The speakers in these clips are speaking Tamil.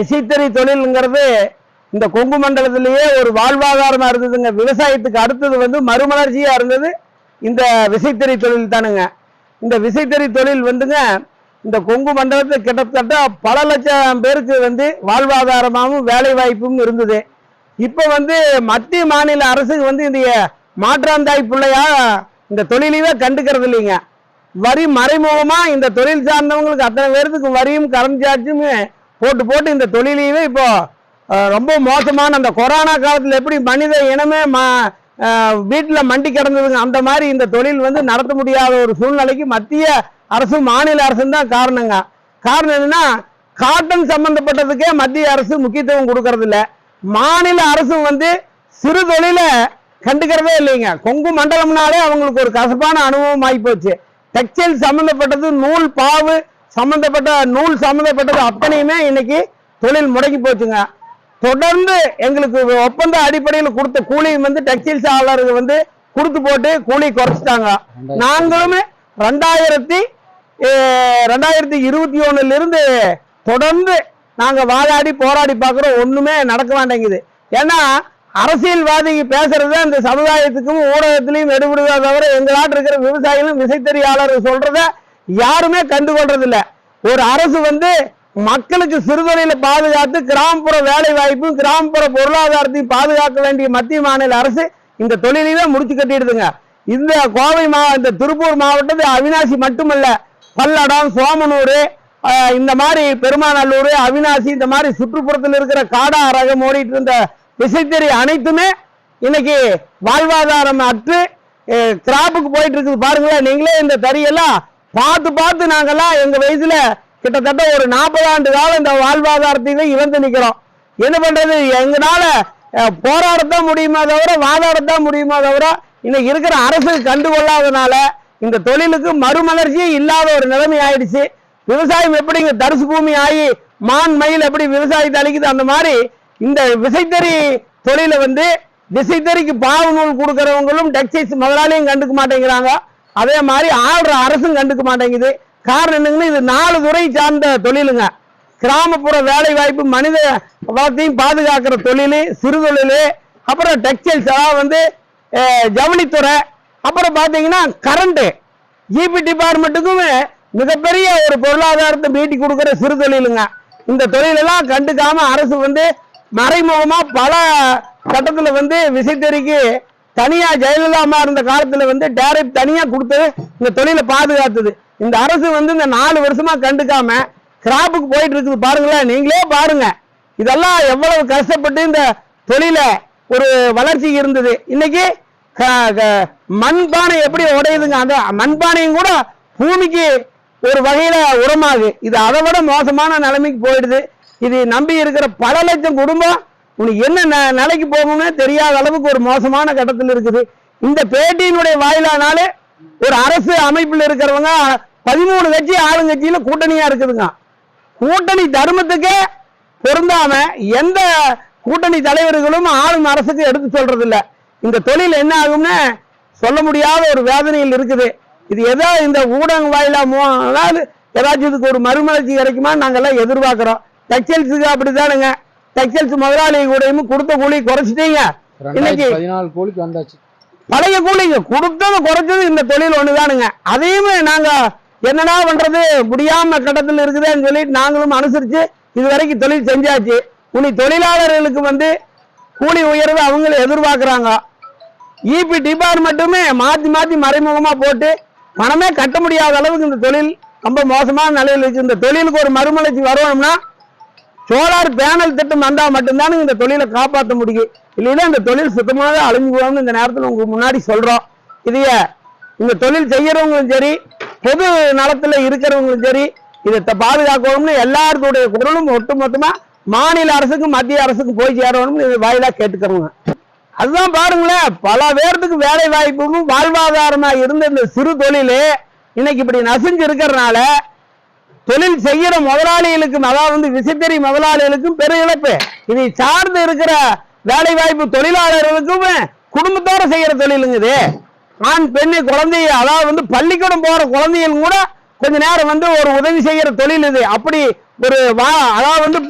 விசைத்தறி தொழிலுங்கிறது இந்த கொங்கு மண்டலத்திலேயே ஒரு வாழ்வாதாரமாக இருந்ததுங்க. விவசாயத்துக்கு அடுத்தது வந்து மறுமலர்ச்சியாக இருந்தது இந்த விசைத்தறி தொழில் தானுங்க. இந்த விசைத்தறி தொழில் வந்துங்க இந்த கொங்கு மண்டலத்தில் கிட்டத்தட்ட பல லட்சம் பேருக்கு வந்து வாழ்வாதாரமாகவும் வேலை வாய்ப்பும் இருந்தது. இப்போ வந்து மத்திய மாநில அரசுக்கு வந்து இந்த மாற்றாந்தாய் பிள்ளையா இந்த தொழிலையே கண்டுக்கிறது இல்லைங்க. வரி மறைமுகமாக இந்த தொழில் சார்ந்தவங்களுக்கு அத்தனை பேர்த்துக்கு வரியும் கரண்ட் சார்ஜுமே போட்டு போட்டு இந்த தொழிலையுமே இப்போ ரொம்ப மோசமான அந்த கொரோனா காலத்தில் எப்படி மனித இனமே ம வீட்டில் மண்டி கிடந்ததுங்க அந்த மாதிரி இந்த தொழில் வந்து நடத்த முடியாத ஒரு சூழ்நிலைக்கு மத்திய அரசும் மாநில அரசும் தான் காரணங்க. காரணம் என்னன்னா காட்டன் சம்பந்தப்பட்டதுக்கே மத்திய அரசு முக்கியத்துவம் கொடுக்கறது இல்லை மாநில அரசும் வந்து சிறு தொழிலை கண்டுக்கிறதே இல்லைங்க. கொங்கு மண்டலம்னாலே அவங்களுக்கு ஒரு கசப்பான அனுபவம் ஆகி போச்சு. டெக்ஸ்டைல் சம்பந்தப்பட்டது நூல் பாவு சம்பந்தப்பட்ட நூல் சம்பந்தப்பட்டது அத்தனையுமே இன்னைக்கு தொழில் முடங்கி போச்சுங்க. தொடர்ந்து எங்களுக்கு ஒப்பந்த அடிப்படையில் கொடுத்த கூலி வந்து டெக்ஸ்டைல்ஸ் ஆளருக்கு வந்து கொடுத்து போட்டு கூலி குறைச்சிட்டாங்க. நாங்களுமே ரெண்டாயிரத்தி ரெண்டாயிரத்தி இருபத்தி ஒண்ணுல இருந்து தொடர்ந்து நாங்க வாதாடி போராடி பார்க்குறோம். ஒண்ணுமே நடக்க மாட்டேங்குது. ஏன்னா அரசியல்வாதி பேசுறது இந்த சமுதாயத்துக்கும் ஊடகத்திலையும் எடுபடுதா தவிர எங்க நாட்டு இருக்கிற விவசாயிகளும் விசைத்தறியாளர் சொல்றத யாருமே கண்டுகொள்றது இல்ல ஒரு அரசு வந்து மக்களுக்கு சிறுதொழில பாதுகாத்து கிராமப்புற வேலை வாய்ப்பும் கிராமப்புற பொருளாதாரத்தையும் பாதுகாக்க வேண்டிய மத்திய மாநில அரசு இந்த தொழிலையே முடிச்சு கட்டிடுதுங்க. இந்த கோவை மா இந்த திருப்பூர் மாவட்டத்தில் அவினாசி மட்டுமல்ல பல்லடம் சோமனூர் இந்த மாதிரி பெருமாநல்லூர் அவினாசி இந்த மாதிரி சுற்றுப்புறத்தில் இருக்கிற காடா அரகம் ஓடிட்டு இருந்த விசைத்தறி அனைத்துமே இன்னைக்கு வாழ்வாதாரம் அற்று கிராப்புக்கு போயிட்டு இருக்குது. பாருங்களேன் நீங்களே இந்த தறியெல்லாம் பார்த்து பார்த்து நாங்கெல்லாம் எங்க வயசுல கிட்டத்தட்ட ஒரு நாற்பது ஆண்டு காலம் இந்த வாழ்வாதாரத்தையே இழந்து நிக்கிறோம். என்ன பண்றது? எங்களால போராடத்தான் முடியுமா தவிர வாதாடத்தான் முடியுமா தவிர இன்னைக்கு இருக்கிற அரசு கண்டுகொள்ளாதனால இந்த தொழிலுக்கு மறுமலர்ச்சியே இல்லாத ஒரு நிலைமை ஆயிடுச்சு. விவசாயம் எப்படி இங்க தரிசு பூமி ஆகி மான் மயில் எப்படி விவசாயத்தை அழிக்குது? அந்த மாதிரி இந்த விசைத்தறி தொழிலை வந்து விசைத்தறிக்கு பாவு நூல் கொடுக்கறவங்களும் டெக்ஸ்டைல்ஸ் முதலாளியும் கண்டுக்க மாட்டேங்கிறாங்க. அதே மாதிரி ஆடுற அரசும் கண்டுக்க மாட்டேங்குது. காரணம் என்னங்கன்னா இது நாலு துறை சார்ந்த தொழிலுங்க. கிராமப்புற வேலை வாய்ப்பு மனித வளத்தையும் பாதுகாக்கிற தொழில் சிறு தொழில் அப்புறம் டெக்ஸ்டைல்ஸ் அதாவது வந்து ஜவுளித்துறை அப்புறம் பார்த்தீங்கன்னா கரண்ட்டு ஜிபி டிபார்ட்மெண்ட்டுக்கும் மிகப்பெரிய ஒரு பொருளாதாரத்தை மீட்டி கொடுக்குற சிறு தொழிலுங்க. இந்த தொழிலெல்லாம் கண்டுக்காம அரசு வந்து மறைமுகமாக பல கட்டத்துல வந்து விசைத்தறிக்கு தனியா ஜெயலலிதா அம்மா இருந்த காலத்துல வந்து டேரக்ட் தனியா கொடுத்து இந்த தொழிலை பாதுகாத்தது. இந்த அரசு வந்து இந்த நாலு வருஷமா கண்டுக்காம கிராப்புக்கு போயிட்டு இருக்குது பாருங்களேன் நீங்களே பாருங்க. இதெல்லாம் எவ்வளவு கஷ்டப்பட்டு இந்த தொழிலை ஒரு வளர்ச்சி இருந்தது. இன்னைக்கு மண்பானை எப்படி உடையுதுங்க அந்த மண்பானையும் கூட பூமிக்கு ஒரு வகையில உரமாகு இது அதை விட மோசமான நிலைமைக்கு போயிடுது. இது நம்பி இருக்கிற பல லட்சம் குடும்பம் உனக்கு என்ன ந- நிலைக்கு போகணும்னு தெரியாத அளவுக்கு ஒரு மோசமான கட்டத்தில் இருக்குது. இந்த பேட்டியினுடைய வாயிலானாலே ஒரு அரசு அமைப்பில் இருக்கிறவங்க பதிமூணு கட்சி ஆளுங்கட்சியில கூட்டணியா இருக்குதுங்க. கூட்டணி தர்மத்துக்கே பொருந்தாம எந்த கூட்டணி தலைவர்களும் ஆளும் அரசுக்கு எடுத்து சொல்றது இல்ல இந்த தொழில் என்ன ஆகும்னு சொல்ல முடியாத ஒரு வேதனையில் இருக்குது. இது ஏதோ இந்த ஊடகம் வாயிலா அதாவது ஏதாச்சும் இதுக்கு ஒரு மறுமலர்ச்சி கிடைக்குமா நாங்கெல்லாம் எதிர்பார்க்கிறோம். டெக்ஸ்டைல்ஸுக்கு அப்படித்தானுங்க. டெக்ஸ்டைல்ஸ் முதலாளி கூடயும் கொடுத்த கூலி குறைச்சிட்டீங்க. இன்னைக்கு பதினாலு கோழிக்கு வந்தாச்சு. பழைய கூலிங்க கொடுத்தது குறைச்சது இந்த தொழில் ஒண்ணுதானுங்க. அதையுமே நாங்க என்னடா பண்றது? முடியாம கட்டத்தில் இருக்குதுன்னு சொல்லிட்டு நாங்களும் அனுசரிச்சு இது வரைக்கும் தொழில் செஞ்சாச்சு. உனி தொழிலாளர்களுக்கு வந்து கூலி உயர்வு அவங்கள எதிர்பார்க்கறாங்க. இபி டிபார்ட்மெண்ட்டுமே மாத்தி மாத்தி மறைமுகமா போட்டு பணமே கட்ட முடியாத அளவுக்கு இந்த தொழில் ரொம்ப மோசமான நிலையில் இருக்கு. இந்த தொழிலுக்கு ஒரு மறுமலர்ச்சி வரணும்னா சோலார் பேனல் திட்டம் வந்தா மட்டும்தான் இந்த தொழிலை காப்பாற்ற முடியும். இல்லைன்னா இந்த தொழில் சுத்தமாக அழிஞ்சு போகணும்னு இந்த நேரத்தில் உங்களுக்கு முன்னாடி சொல்றோம். இதைய இந்த தொழில் செய்யறவங்களும் சரி பொது நலத்துல இருக்கிறவங்களும் சரி இதை பாதுகாக்கணும்னு எல்லாருடைய குரலும் ஒட்டுமொத்தமா மாநில அரசுக்கும் மத்திய அரசுக்கும் போய் சேரணும்னு இது வாயிலாக கேட்டுக்கிறோங்க. அதுதான் பாருங்களேன் பல பேர்த்துக்கு வேலை வாய்ப்பும் வாழ்வாதாரமா இருந்த இந்த சிறு தொழில் இன்னைக்கு இப்படி நசிஞ்சு இருக்கிறதுனால தொழில் செய்கிற முதலாளிகளுக்கும் அதாவது வந்து விசைத்தறி முதலாளிகளுக்கும் பெரு இழப்பு. இதை சார்ந்து இருக்கிற வேலை வாய்ப்பு தொழிலாளர்களுக்கும் குடும்பத்தோட செய்யற தொழிலுங்க இது. ஆண் பெண்ணு குழந்தை அதாவது வந்து பள்ளிக்கூடம் போற குழந்தைகள் கூட கொஞ்ச நேரம் வந்து ஒரு உதவி செய்யற தொழில் இது. அப்படி ஒரு வா அதாவது வந்து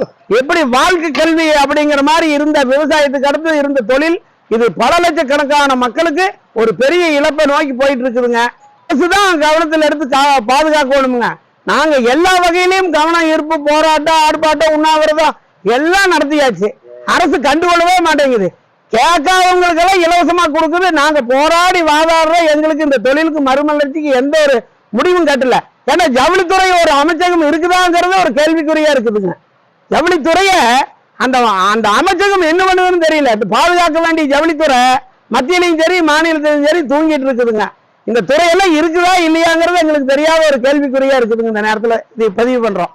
எப்படி வாழ்க்கை கல்வி அப்படிங்கிற மாதிரி இருந்த விவசாயத்துக்கு அடுத்து இருந்த தொழில் இது பல லட்சக்கணக்கான மக்களுக்கு ஒரு பெரிய இழப்பை நோக்கி போயிட்டு இருக்குதுங்க. அரசுதான் கவனத்தில் எடுத்து பாதுகாக்கணுங்க. பாதுகாக்கணுமுங்க நாங்க எல்லா வகையிலையும் கவனம் ஈர்ப்பு போராட்டம் ஆர்ப்பாட்டம் உண்ணாவிரதம் எல்லாம் நடத்தியாச்சு. அரசு கண்டுகொள்ளவே மாட்டேங்குது. கேட்காதவங்களுக்கெல்லாம் இலவசமா கொடுக்குது. நாங்க போராடி வாதாடுறோம். எங்களுக்கு இந்த தொழிலுக்கு மறுமலர்ச்சிக்கு எந்த ஒரு முடிவும் கட்டல. ஏன்னா ஜவுளித்துறை ஒரு அமைச்சகம் இருக்குதாங்கிறது ஒரு கேள்விக்குறியா இருக்குதுங்க. ஜவுளித்துறைய அந்த அந்த அமைச்சகம் என்ன பண்ணுதுன்னு தெரியல. பாதுகாக்க வேண்டிய ஜவுளித்துறை மத்தியிலையும் சரி மாநிலத்திலையும் சரி தூங்கிட்டு இருக்குதுங்க. இந்த துறையெல்லாம் இருக்குதா இல்லையாங்கிறது எங்களுக்கு தெரியாத ஒரு கேள்விக்குறியா இருக்குதுங்க இந்த நேரத்துல இது பதிவு பண்றோம்.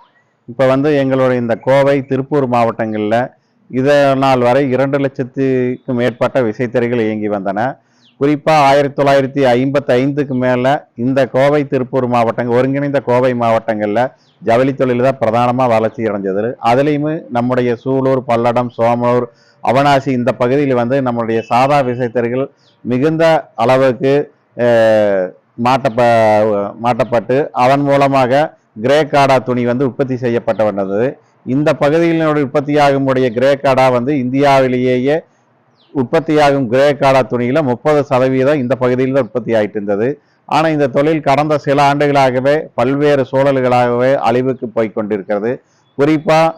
இப்போ வந்து எங்களுடைய இந்த கோவை திருப்பூர் மாவட்டங்களில் இத நாள் வரை இரண்டு லட்சத்துக்கும் மேற்பட்ட விசைத்தறிகள் இயங்கி வந்தன. குறிப்பாக ஆயிரத்தி தொள்ளாயிரத்தி ஐம்பத்தி ஐந்துக்கு மேலே இந்த கோவை திருப்பூர் மாவட்டங்கள் ஒருங்கிணைந்த கோவை மாவட்டங்களில் ஜவுளி தொழில் தான் பிரதானமாக வளர்ச்சி அடைஞ்சது. அதுலேயுமே நம்முடைய சூலூர் பல்லடம் சோமனூர் அவனாசி இந்த பகுதியில் வந்து நம்மளுடைய சாதா விசைத்தறிகள் மிகுந்த அளவுக்கு மாட்டப்ப மாட்டப்பட்டு அதன் மூலமாக கிரே காடா துணி வந்து உற்பத்தி செய்யப்பட்டு வந்தது. இந்த பகுதிகளினுடைய உற்பத்தியாகுமுடைய கிரே காடா வந்து இந்தியாவிலேயே உற்பத்தியாகும் கிரே காடா துணியில் முப்பது சதவீதம் இந்த பகுதியில் தான் உற்பத்தி ஆகிட்டு இருந்தது ஆனால் இந்த தொழில் கடந்த சில ஆண்டுகளாகவே பல்வேறு சூழல்களாகவே அழிவுக்கு போய் கொண்டிருக்கிறது. குறிப்பாக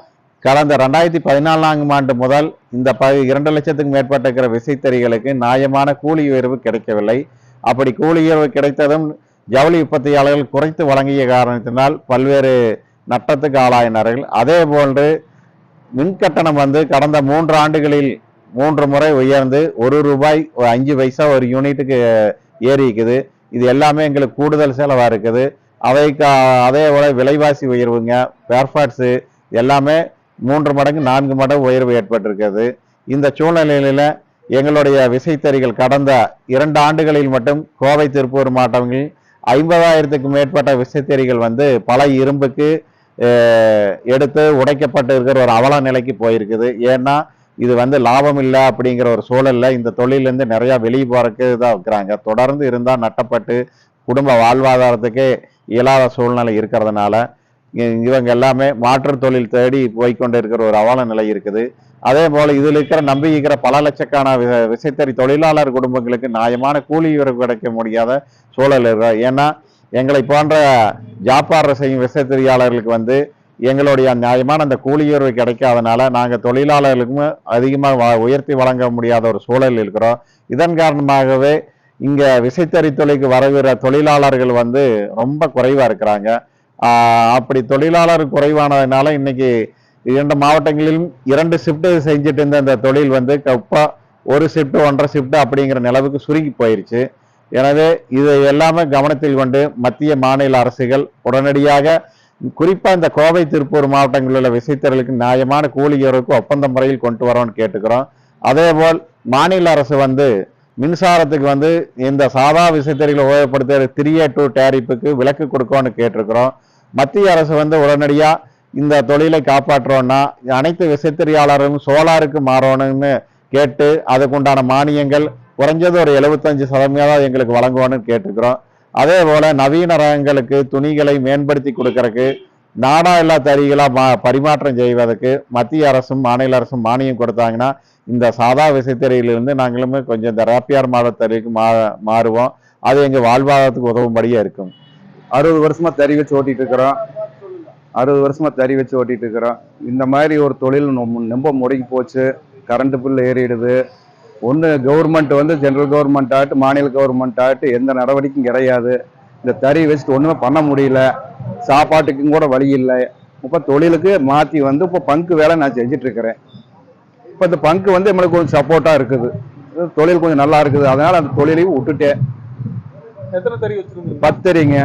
கடந்த ரெண்டாயிரத்தி பதினாலாம் ஆண்டு முதல் இந்த ப இரண்டு லட்சத்துக்கு மேற்பட்டிருக்கிற விசைத்தறிகளுக்கு நியாயமான கூலி உயர்வு கிடைக்கவில்லை. அப்படி கூலி உயர்வு கிடைத்ததும் ஜவுளி உற்பத்தியாளர்கள் குறைத்து வழங்கிய காரணத்தினால் பல்வேறு நட்டத்துக்கு ஆளாயினார்கள். அதே போன்று மின் கட்டணம் வந்து கடந்த மூன்று ஆண்டுகளில் மூன்று முறை உயர்ந்து ஒரு ரூபாய் ஒரு அஞ்சு பைசா ஒரு யூனிட்டுக்கு ஏறி இருக்குது இது எல்லாமே எங்களுக்கு கூடுதல் செலவாக இருக்குது. அவைக்கு அதே போல விலைவாசி உயர்வுங்க பேர்பாட்ஸு எல்லாமே மூன்று மடங்கு நான்கு மடங்கு உயர்வு ஏற்பட்டிருக்கிறது. இந்த சூழ்நிலையில எங்களுடைய விசைத்தறிகள் கடந்த இரண்டு ஆண்டுகளில் மட்டும் கோவை திருப்பூர் மாவட்டங்களில் ஐம்பதாயிரத்துக்கு மேற்பட்ட விசைத்தறிகள் வந்து பல இரும்புக்கு எடுத்து உடைக்கப்பட்டு இருக்கிற ஒரு அவல நிலைக்கு போயிருக்குது. ஏன்னா இது வந்து லாபம் இல்லை அப்படிங்கிற ஒரு சூழல்ல இந்த தொழிலேருந்து நிறையா வெளியே போகிறக்கு தான் இருக்கிறாங்க. தொடர்ந்து இருந்தால் நட்டப்பட்டு குடும்ப வாழ்வாதாரத்துக்கே இயலாத சூழ்நிலை இருக்கிறதுனால இவங்க எல்லாமே மாற்றுத் தொழில் தேடி போய்கொண்டு இருக்கிற ஒரு அவல நிலை இருக்குது. அதே போல இதில் இருக்கிற நம்பி இருக்கிற பல லட்சக்கான வி- விசைத்தறி தொழிலாளர் குடும்பங்களுக்கு நியாயமான கூலி உயர்வு கிடைக்க முடியாத சூழல் இருக்கிற ஏன்னா எங்களை போன்ற ஜாப்பாடுற செய்யும் விசைத்தறியாளர்களுக்கு வந்து எங்களுடைய நியாயமான அந்த கூலி கிடைக்காதனால நாங்கள் தொழிலாளர்களுக்கும் அதிகமாக உயர்த்தி வழங்க முடியாத ஒரு சூழல் இருக்கிறோம். இதன் காரணமாகவே இங்கே விசைத்தறி தொழிலுக்கு வரவிற தொழிலாளர்கள் வந்து ரொம்ப குறைவாக இருக்கிறாங்க. அப்படி தொழிலாளர் குறைவானதுனால இன்னைக்கு இரண்டு மாவட்டங்களிலும் இரண்டு ஷிஃப்ட் செஞ்சுட்டு இருந்த இந்த தொழில் வந்து கப்பாக ஒரு ஷிஃப்ட் ஒன்றரை ஷிஃப்ட் அப்படிங்கிற நிலவுக்கு சுருங்கி போயிருச்சு. எனவே இதை எல்லாமே கவனத்தில் கொண்டு மத்திய மாநில அரசுகள் உடனடியாக குறிப்பாக இந்த கோவை திருப்பூர் மாவட்டங்களில் உள்ள விசைத்தறலுக்கு நியாயமான கூலி ஒப்பந்த முறையில் கொண்டு வரோம்னு கேட்டுக்கிறோம். அதேபோல் மாநில அரசு வந்து மின்சாரத்துக்கு வந்து இந்த சாதா விசைத்தறிகளை உபயோகப்படுத்துகிற த்ரீ ஏ டூ டேரிப்புக்கு விலக்கு கொடுக்கோன்னு கேட்டிருக்கிறோம். மத்திய அரசு வந்து உடனடியாக இந்த தொழிலை காப்பாற்றுறோன்னா அனைத்து விசைத்தறியாளர்களும் சோலாருக்கு மாறணும்னு கேட்டு அதுக்குண்டான மானியங்கள் குறைஞ்சது ஒரு எழுபத்தஞ்சு சதவீதம் எங்களுக்கு வழங்குவோன்னு கேட்டுக்கிறோம். அதே போல் நவீன ரகங்களுக்கு துணிகளை மேம்படுத்தி கொடுக்கறக்கு நாடா இல்லா தறிகளாக மா பரிமாற்றம் செய்வதற்கு மத்திய அரசும் மாநில அரசும் மானியம் கொடுத்தாங்கன்னா இந்த சாதா விசைத்தறியிலிருந்து நாங்களுமே கொஞ்சம் இந்த ரேப்பியார் மாடத்தறிக்கு மா மாறுவோம். அது எங்கள் வாழ்வாதாரத்துக்கு உதவும்படியாக இருக்கும். அறுபது வருஷமாக தறி வச்சு ஓட்டிகிட்டு இருக்கிறோம். அறுபது வருஷமாக தறி வச்சு ஓட்டிகிட்டு இருக்கிறோம் இந்த மாதிரி ஒரு தொழில் ரொம்ப முடங்கி போச்சு. கரண்ட்டு பில் ஏறிடுது. ஒன்று கவர்மெண்ட் வந்து ஜென்ரல் கவர்மெண்ட் ஆகட்டு மாநில கவர்மெண்ட் ஆகட்டு எந்த நடவடிக்கையும் கிடையாது. இந்த தறி வச்சுட்டு ஒன்றுமே பண்ண முடியல. சாப்பாட்டுக்கும் கூட வழி இல்லை. இப்போ தொழிலுக்கு மாற்றி வந்து இப்போ பங்கு வேலை நான் செஞ்சிட்ருக்கிறேன் இப்போ இந்த பங்கு வந்து நம்மளுக்கு கொஞ்சம் சப்போர்ட்டாக இருக்குது. தொழில் கொஞ்சம் நல்லா இருக்குது. அதனால் அந்த தொழிலையும் விட்டுட்டேன். எத்தனை தறி வச்சிருந்தீங்க?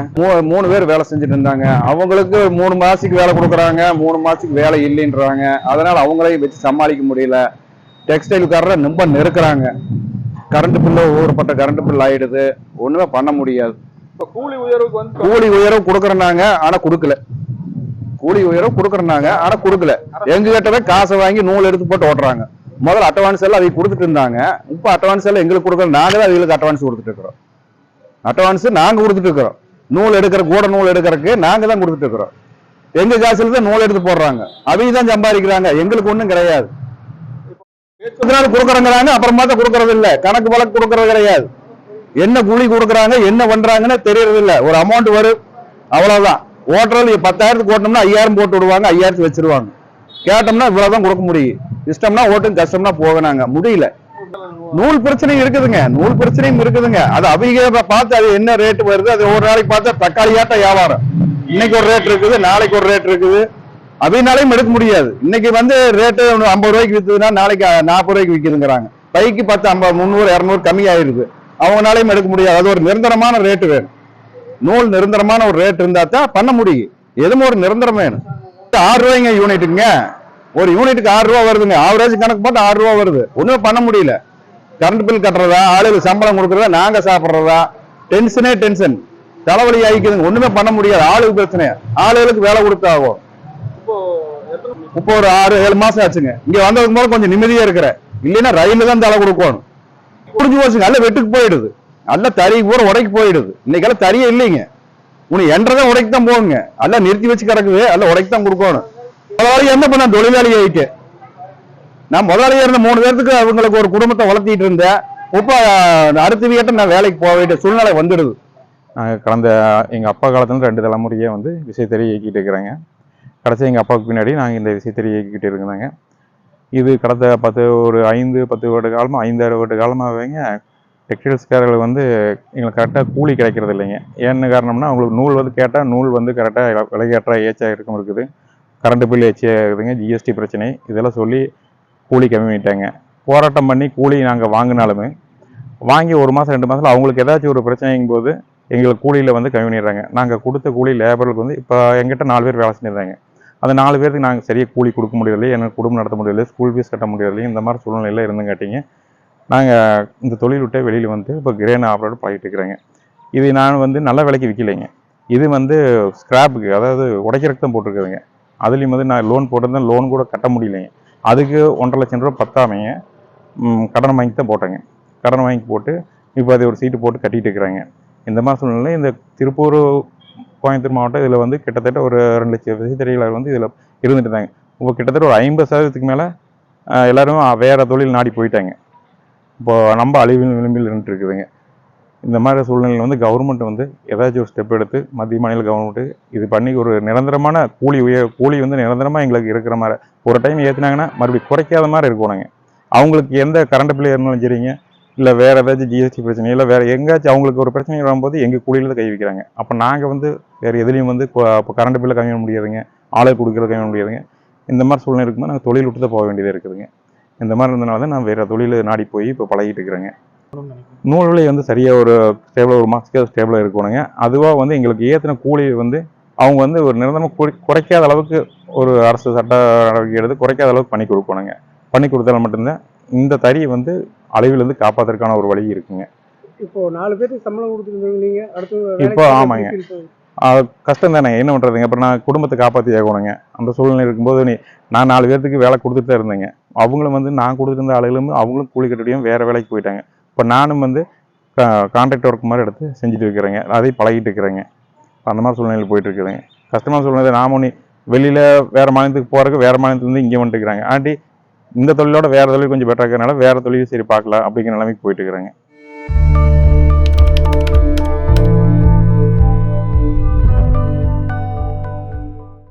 மூணு பேர் வேலை செஞ்சுட்டு இருந்தாங்க. அவங்களுக்கு மூணு மாசத்துக்கு வேலை கொடுக்குறாங்க. மூணு மாசத்துக்கு வேலை இல்லைன்றாங்க. அதனால அவங்களையும் வச்சு சமாளிக்க முடியல. டெக்ஸ்டைல்காரரை ரொம்ப நெருக்குறாங்க. கரண்ட் பில்லு ஊறப்பட்ட கரண்ட் பில் ஆயிடுது. ஒண்ணுமே பண்ண முடியாது. கூலி உயர்வுக்கு வந்து கூலி உயர்வு கொடுக்குறனாங்க ஆனா கொடுக்கல. கூலி உயர்வு கொடுக்குறனாங்க ஆனா கொடுக்கல. எங்க கிட்டவே காசை வாங்கி நூல் எடுத்து போட்டு ஓட்டுறாங்க. முதல்ல அட்வான்ஸ் எல்லாம் அவங்க கொடுத்துட்டு இருந்தாங்க. இப்ப அட்வான்ஸ் எல்லாம் எங்களுக்கு கொடுக்குறோம் நாங்க தான் அவங்களுக்கு அட்வான்ஸ் கொடுத்துட்டு இருக்கிறோம். அட்வான்ஸு நாங்கள் கொடுத்துட்டு இருக்கிறோம் நூல் எடுக்கிற கூட நூல் எடுக்கிறதுக்கு நாங்கள் தான் கொடுத்துட்டு இருக்கிறோம் எங்க காசுல தான் நூல் எடுத்து போடுறாங்க. அவங்க தான் சம்பாதிக்கிறாங்க. எங்களுக்கு ஒன்றும் கிடையாது. பேச்சுனால கொடுக்குறங்கிறாங்க அப்புறமா தான் கொடுக்கறது இல்லை. கணக்கு வழக்கு கொடுக்கறது கிடையாது. என்ன கூலி கொடுக்குறாங்க என்ன பண்ணுறாங்கன்னு தெரியறது இல்லை. ஒரு அமௌண்ட் வரும். அவ்வளோதான் ஓட்டுறது பத்தாயிரத்துக்கு ஓட்டணும்னா ஐயாயிரம் போட்டு விடுவாங்க ஐயாயிரத்து வச்சிருவாங்க. கேட்டோம்னா இவ்வளோதான் கொடுக்க முடியும். இஷ்டம்னா ஓட்டும் கஷ்டம்னா போகனாங்க முடியல. நூல் பிரச்சனையும் இருக்குதுங்க. நூல் பிரச்சனையும் இருக்குதுங்க. அது அவங்க பார்த்து அது என்ன ரேட் வருது அது ஒரு நாளைக்கு பார்த்தா தக்காளி வியாபாரம். இன்னைக்கு ஒரு ரேட் இருக்குது நாளைக்கு ஒரு ரேட் இருக்குது. அப்படின்னாலையும் எடுக்க முடியாது. இன்னைக்கு வந்து ரேட்டு ஐம்பது ரூபாய்க்கு விற்றுதுன்னா நாளைக்கு நாற்பது ரூபாய்க்கு விற்கிதுங்கிறாங்க பைக்கு பத்து ஐம்பது முந்நூறு இரநூறு கம்மி ஆயிடுது அவங்களாலையும் எடுக்க முடியாது. அது ஒரு நிரந்தரமான ரேட்டு வேணும். நூல் நிரந்தரமான ஒரு ரேட் இருந்தா தான் பண்ண முடியும். எதுவும் ஒரு நிரந்தரம் வேணும். ஆறு ரூபாய்ங்க யூனிட்டுங்க ஒரு யூனிட்டுக்கு ஆறு ரூபா வருதுங்க. ஆவரேஜ் கணக்கு பார்த்து ஆறு ரூபா வருது. ஒன்றும் பண்ண முடியல. கரண்ட் பில் கட்டுறதா ஆளுகளுக்கு சம்பளம் கொடுக்கறதா நாங்க சாப்பிடுறதா? டென்ஷனே டென்ஷன் தலைவலி ஆகிக்குதுங்க ஒண்ணுமே பண்ண முடியாது. ஆளுக்கு பிரச்சனை ஆளுகளுக்கு வேலை கொடுத்தாகும் இப்போ ஒரு ஆறு ஏழு மாசம் ஆச்சுங்க. இங்க வந்ததுக்கு போது கொஞ்சம் நிம்மதியா இருக்கிறேன் இல்லைன்னா ரயில்ல தான் தலை கொடுக்கணும். புரிஞ்சு போச்சுங்க. அல்ல வெட்டுக்கு போயிடுது. அல்ல தறி பூரா உடைக்கு போயிடுது. இன்னைக்கெல்லாம் தறியே இல்லைங்க. உனக்கு என்றதான் உடைக்கு தான் போகுங்க. அல்ல நிறுத்தி வச்சு கிடக்குது. அல்ல உடைக்கு தான் கொடுக்கணும். முதலாளி என்ன பண்ண தொழிலாளி ஆயிட்டு நான் முதலாளியாக இருந்த மூணு பேர்த்துக்கு அவங்களுக்கு ஒரு குடும்பத்தை வளர்த்திட்டு இருந்தேன். இப்போ அடுத்த வீட்டை நான் வேலைக்கு போக வேண்டிய சூழ்நிலை வந்துடுது. நாங்கள் கடந்த எங்கள் அப்பா காலத்துல ரெண்டு தலைமுறையே வந்து விசைத்தறி இயக்கிட்டு இருக்கிறாங்க. கடைசி எங்கள் அப்பாவுக்கு பின்னாடி நாங்கள் இந்த விசைத்தறி இயக்கிட்டு இருக்கிறாங்க இது கடந்த பத்து ஒரு ஐந்து பத்து வருட காலமாக ஐந்தாறு வருட காலமாகவேங்க டெக்ஸ்டைல்ஸ்காரர்கள் வந்து எங்களுக்கு கரெக்டாக கூலி கிடைக்கிறது இல்லைங்க. ஏன்னு காரணம்னா அவங்களுக்கு நூல் வந்து கேட்டால் நூல் வந்து கரெக்டாக விலையேற்ற ஏச்சாக இருக்கும் இருக்குது. கரண்ட் பில் ஏச்சியாக இருக்குதுங்க ஜிஎஸ்டி பிரச்சனை. இதெல்லாம் சொல்லி கூலி கம்மி பண்ணிட்டாங்க. போராட்டம் பண்ணி கூலி நாங்கள் வாங்கினாலுமே வாங்கி ஒரு மாதம் ரெண்டு மாதத்தில் அவங்களுக்கு ஏதாச்சும் ஒரு பிரச்சனைங்கும் போது எங்களுக்கு கூலியில் வந்து கம்மி பண்ணிடுறாங்க. நாங்கள் கொடுத்த கூலி லேபருக்கு வந்து இப்போ எங்கிட்ட நாலு பேர் வேலை செஞ்சுருந்தாங்க. அந்த நாலு பேருக்கு நாங்கள் சரியாக கூலி கொடுக்க முடியல எனக்கு குடும்பம் நடத்த முடியல ஸ்கூல் ஃபீஸ் கட்ட முடியல இந்த மாதிரி சூழ்நிலையில் இருந்துங்காட்டிங்க நாங்கள் இந்த தொழில் விட்டே வெளியில் வந்து இப்போ கிரேன் ஆப்ரேட் பழகிட்டு இருக்கிறேங்க. இது நான் வந்து நல்ல விலைக்கு விற்கலைங்க இது வந்து ஸ்கிராப்புக்கு அதாவது உடைக்கிறதுக்கு தான் போட்டிருக்குதுங்க. அதுலேயும் வந்து நான் லோன் போட்டிருந்தேன் லோன் கூட கட்ட முடியலைங்க. அதுக்கு ஒன்றரை லட்சம் ரூபா பத்தாமைங்க கடன் வாங்கி தான் போட்டேங்க. கடன் வாங்கி போட்டு இப்போ அதை ஒரு சீட்டு போட்டு கட்டிட்டு இருக்கிறாங்க. இந்த மாதிரி சூழ்நிலை இந்த திருப்பூர் கோயம்புத்தூர் மாவட்டம் இதில் வந்து கிட்டத்தட்ட ஒரு ரெண்டு லட்சம் விசைத்தறியாளர் வந்து இதில் இருந்துட்டு இருந்தாங்க. இப்போ கிட்டத்தட்ட ஒரு ஐம்பது சதவீதத்துக்கு மேலே எல்லாரும் வேறு தொழில் நாடி போயிட்டாங்க. இப்போது நம்ம அழிவின் விளிம்பில் இருந்துட்டு இருக்குதுங்க. இந்த மாதிரி சூழ்நிலையில் வந்து கவர்மெண்ட் வந்து ஏதாச்சும் ஒரு ஸ்டெப் எடுத்து மத்திய மாநில கவர்மெண்ட்டு இது பண்ணி ஒரு நிரந்தரமான கூலி உயர் கூலி வந்து நிரந்தரமாக எங்களுக்கு இருக்கிற மாதிரி ஒரு டைம் ஏற்றுனாங்கன்னா மறுபடியும் குறைக்காத மாதிரி இருக்கணுங்க அவங்களுக்கு எந்த கரண்ட் பில்லு இருந்தாலும் சரிங்க. இல்லை வேறு ஏதாச்சும் ஜிஎஸ்டி பிரச்சனை இல்லை வேறு எங்கேயாச்சும் அவங்களுக்கு ஒரு பிரச்சனை வரும்போது எங்கள் கூலியில் தான் கை வைக்கிறாங்க. அப்போ நாங்கள் வந்து வேறு எதுலேயும் வந்து இப்போ கரண்ட் பில்லை கம்மி பண்ண முடியாதுங்க. ஆளை கொடுக்குறது கம்மி பண்ண முடியாதுங்க. இந்த மாதிரி சூழ்நிலை இருக்கும்போது நாங்கள் தொழில் விட்டு தான் போக வேண்டியதாக இருக்குதுங்க. இந்த மாதிரி இருந்தனால தான் நான் வேறு தொழில் நாடி போய் இப்போ பழகிட்டு இருக்கிறேங்க. நூல் விலை வந்து சரியாக ஒரு ஸ்டேபிளாக ஒரு மாதத்துக்கு ஸ்டேபிளாக இருக்கணுங்க. அதுவாக வந்து எங்களுக்கு ஏற்றின கூலி வந்து அவங்க வந்து ஒரு நிரந்தரமாக குறை குறைக்காத அளவுக்கு ஒரு அரசு சட்ட நடவடிக்கை எடுத்து குறைக்காத அளவுக்கு பண்ணி கொடுக்கணுங்க. பண்ணி கொடுத்தால் மட்டும்தான் இந்த தறியை வந்து அளவிலிருந்து காப்பாற்றுறதுக்கான ஒரு வழி இருக்குங்க. இப்போ நாலு பேருக்கு சம்பளம் கொடுத்துருந்தீங்க அடுத்து இப்போ ஆமாங்க. கஷ்டம் தானே என்ன பண்ணுறதுங்க அப்புறம் நான் குடும்பத்தை காப்பாற்றி ஆகணுங்க. அந்த சூழ்நிலை இருக்கும்போது நீ நான் நாலு பேர்த்துக்கு வேலை கொடுத்துட்டு தான் இருந்தேங்க. அவங்களும் வந்து நான் கொடுத்துருந்த ஆளுகளும் அவங்களும் கூலி கட்டியும் வேறு வேலைக்கு போயிட்டாங்க. இப்போ நானும் வந்து கான்ட்ராக்ட் ஒர்க் மாதிரி எடுத்து செஞ்சுட்டு இருக்கிறேங்க. அதையும் பழகிட்டு இருக்கிறேங்க. அந்த மாதிரி சூழ்நிலையில் போயிட்டுருக்குறேங்க கஷ்டமான சூழ்நிலை நாம ஒன்று வெளியில் வேறு மாநிலத்துக்கு போகிறதுக்கு வேறு மாநிலத்துலேருந்து இங்கே வந்துட்டு இருக்கிறாங்க. ஆண்டி இந்த தொழிலோட வேறு தொழில் கொஞ்சம் பெட்டராக இருக்கிறனால வேறு தொழில் சரி பார்க்கலாம் அப்படிங்கிற நிலைமைக்கு போயிட்டுருக்குறாங்க